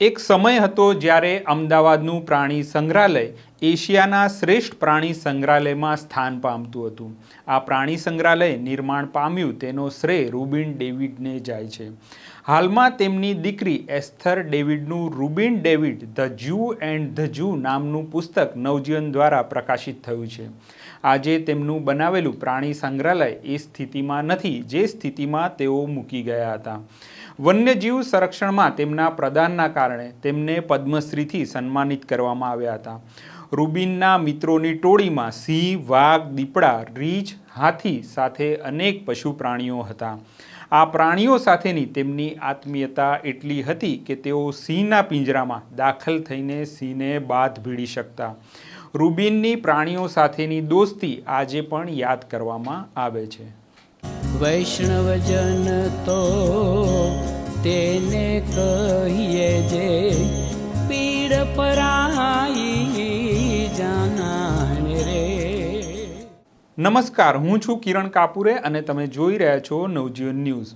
એક સમય હતો જ્યારે અમદાવાદનું પ્રાણી સંગ્રહાલય એશિયાના શ્રેષ્ઠ પ્રાણી સંગ્રહાલયમાં સ્થાન પામતું હતું. આ પ્રાણી સંગ્રહાલય નિર્માણ પામ્યું તેનો શ્રેય રૂબિન ડેવિડને જાય છે. હાલમાં તેમની દીકરી Esther ડેવિડનું Rubin David the Jew and the Jew નામનું પુસ્તક નવજીવન દ્વારા પ્રકાશિત થયું છે. આજે તેમનું બનાવેલું પ્રાણી સંગ્રહાલય એ સ્થિતિમાં નથી, જે સ્થિતિમાં તેઓ મૂકી ગયા હતા. વન્યજીવ સંરક્ષણમાં તેમના પ્રદાનના કારણે તેમને પદ્મશ્રીથી સન્માનિત કરવામાં આવ્યા હતા. રૂબિનના મિત્રોની ટોળીમાં સિંહ, વાઘ, દીપડા, રીંછ, હાથી સાથે અનેક પશુ પ્રાણીઓ હતા. આ પ્રાણીઓ સાથેની તેમની આત્મીયતા એટલી હતી કે તેઓ સિંહના પિંજરામાં દાખલ થઈને સિંહને બાદ ભીડી શકતા. રૂબિનની પ્રાણીઓ સાથેની દોસ્તી આજે પણ યાદ કરવામાં આવે છે. વૈષ્ણવજન તો તેને કહીએ જે પીડ પરાઈ જાનાને રે. નમસ્કાર, હું છું કિરણ કાપુરે અને તમે જોઈ રહ્યા છો નવજીવન ન્યૂઝ.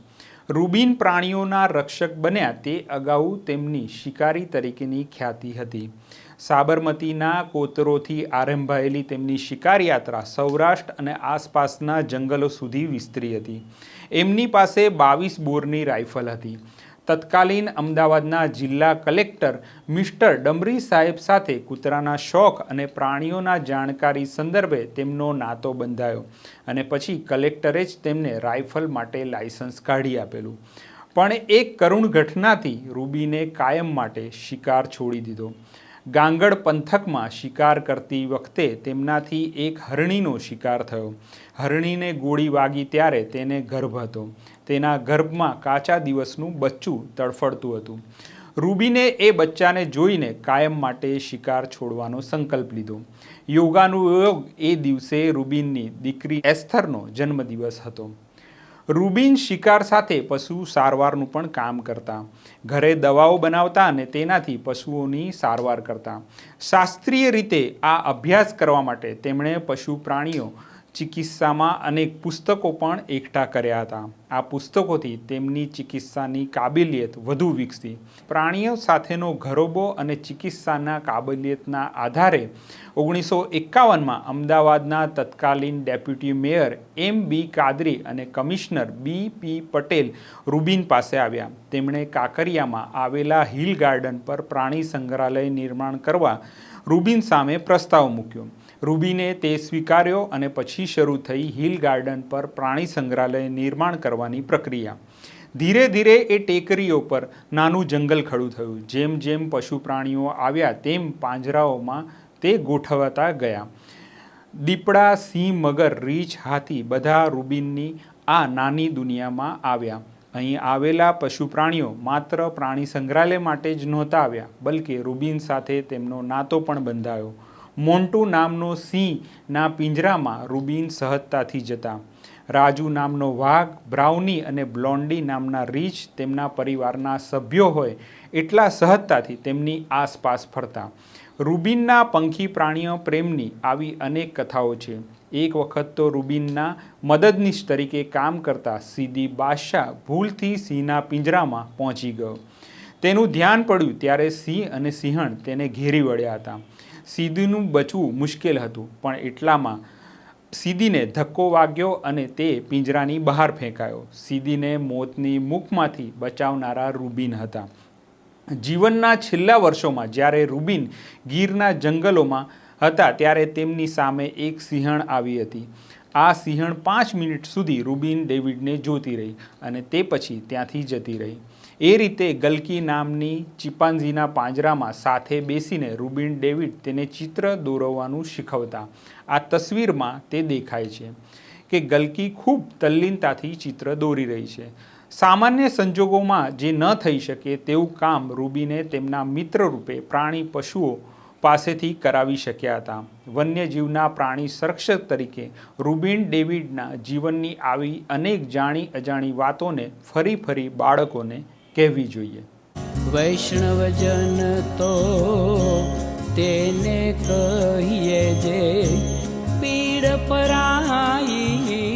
રૂબિન પ્રાણીઓના રક્ષક બન્યા તે અગાઉ તેમની શિકારી તરીકેની ખ્યાતિ હતી. સાબરમતીના કોતરોથી આરંભાયેલી તેમની શિકાર યાત્રા સૌરાષ્ટ્ર અને આસપાસના જંગલો સુધી વિસ્તરી હતી. એમની પાસે બાવીસ બોરની રાઇફલ હતી. તત્કાલીન અમદાવાદના જિલ્લા કલેક્ટર મિસ્ટર ડમરી સાહેબ સાથે કૂતરાના શોખ અને પ્રાણીઓના જાણકારી સંદર્ભે તેમનો નાતો બંધાયો અને પછી કલેક્ટરે જ તેમને રાઇફલ માટે લાયસન્સ કાઢી આપેલું. પણ એક કરુણ ઘટનાથી રૂબીને કાયમ માટે શિકાર છોડી દીધો. ગાંગડ પંથકમાં શિકાર કરતી વખતે તેમનાથી એક હરણીનો શિકાર થયો. હરણીને ગોળી વાગી ત્યારે તેને ગર્ભ હતો. તેના ગર્ભમાં કાચા દિવસનું બચ્ચું તડફડતું હતું. રૂબીને એ બચ્ચાને જોઈને કાયમ માટે શિકાર છોડવાનો સંકલ્પ લીધો. યોગાનુયોગ એ દિવસે રૂબીનની દીકરી એસ્થરનો જન્મદિવસ હતો. રૂબીન શિકાર સાથે પશુ સારવારનું પણ કામ કરતા. ઘરે દવાઓ બનાવતા અને તેનાથી પશુઓની સારવાર કરતા. શાસ્ત્રીય રીતે આ અભ્યાસ કરવા માટે તેમણે પશુ પ્રાણીઓ, ચિકિત્સામાં અનેક પુસ્તકો પણ એકઠા કર્યા હતા. આ પુસ્તકોથી તેમની ચિકિત્સાની કાબિલિયત વધુ વિકસી. પ્રાણીઓ સાથેનો ઘરોબો અને ચિકિત્સાના કાબિલિયતના આધારે ઓગણીસો એકાવનમાં અમદાવાદના તત્કાલીન ડેપ્યુટી મેયર એમ બી કાદરી અને કમિશનર બી પી પટેલ રૂબિન પાસે આવ્યા. તેમણે કાંકરિયામાં આવેલા હિલ ગાર્ડન પર પ્રાણી સંગ્રહાલય નિર્માણ કરવા રૂબિન સામે પ્રસ્તાવ મૂક્યો. રૂબીને તે સ્વીકાર્યો અને પછી શરૂ થઈ હિલ ગાર્ડન પર પ્રાણી સંગ્રહાલય નિર્માણ કરવાની પ્રક્રિયા. ધીરે ધીરે એ ટેકરીઓ પર નાનું જંગલ ખડું થયું. જેમ જેમ પશુ પ્રાણીઓ આવ્યા, તેમ પાંજરાઓમાં તે ગોઠવાતા ગયા. દીપડા, સિંહ મગર, રીંછ, હાથી બધા રૂબિનની આ નાની દુનિયામાં આવ્યા. અહીં આવેલા પશુ પ્રાણીઓ માત્ર પ્રાણી સંગ્રહાલય માટે જ નહોતા આવ્યા, બલકે રૂબિન સાથે તેમનો નાતો પણ બંધાયો. મોન્ટુ નામનો સિંહના પિંજરામાં રૂબિન સહજતાથી જતા. રાજુ નામનો વાઘ, બ્રાઉની અને બ્લોન્ડી નામના રીછ તેમના પરિવારના સભ્યો હોય એટલા સહજતાથી તેમની આસપાસ ફરતા. રૂબિનના પંખી પ્રાણીઓ પ્રેમની આવી અનેક કથાઓ છે. એક વખત તો રૂબિનના મદદનીશ તરીકે કામ કરતા સીધી બાદશાહ ભૂલથી સિંહના પિંજરામાં પહોંચી ગયો. તેનું ધ્યાન પડ્યું ત્યારે સિંહ અને સિંહણ તેને ઘેરી વળ્યા હતા. સીધીનું બચવું મુશ્કેલ હતું, પણ એટલામાં સીધીને ધક્કો વાગ્યો અને તે પિંજરાની બહાર ફેંકાયો. સીદીને મોતની મુખમાંથી બચાવનારા રૂબિન હતા. જીવનના છેલ્લા વર્ષોમાં જ્યારે રૂબિન ગીરના જંગલોમાં હતા, ત્યારે તેમની સામે એક સિંહણ આવી હતી. આ સિંહણ પાંચ મિનિટ સુધી રૂબિન ડેવિડને જોતી રહી અને તે પછી ત્યાંથી જતી રહી. એ રીતે ગલકી નામની ચિપાંઝીના પાંજરામાં સાથે બેસીને રૂબિન ડેવિડ તેને ચિત્ર દોરવવાનું શીખવતા, આ તસવીરમાં તે દેખાય છે કે ગલકી ખૂબ તલ્લીનતાથી ચિત્ર દોરી રહી છે. સામાન્ય સંજોગોમાં જે ન થઈ શકે તેવું કામ રૂબીને તેમના મિત્ર રૂપે પ્રાણી, પશુઓ પાસેથી કરાવી શક્યા હતા. વન્યજીવના પ્રાણી સંરક્ષક તરીકે રૂબિન ડેવિડના જીવનની આવી અનેક જાણી અજાણી વાતોને ફરી ફરી બાળકોને કહેવી જોઈએ. વૈષ્ણવજન તો તેને કહીએ જે પીડ પરાઈ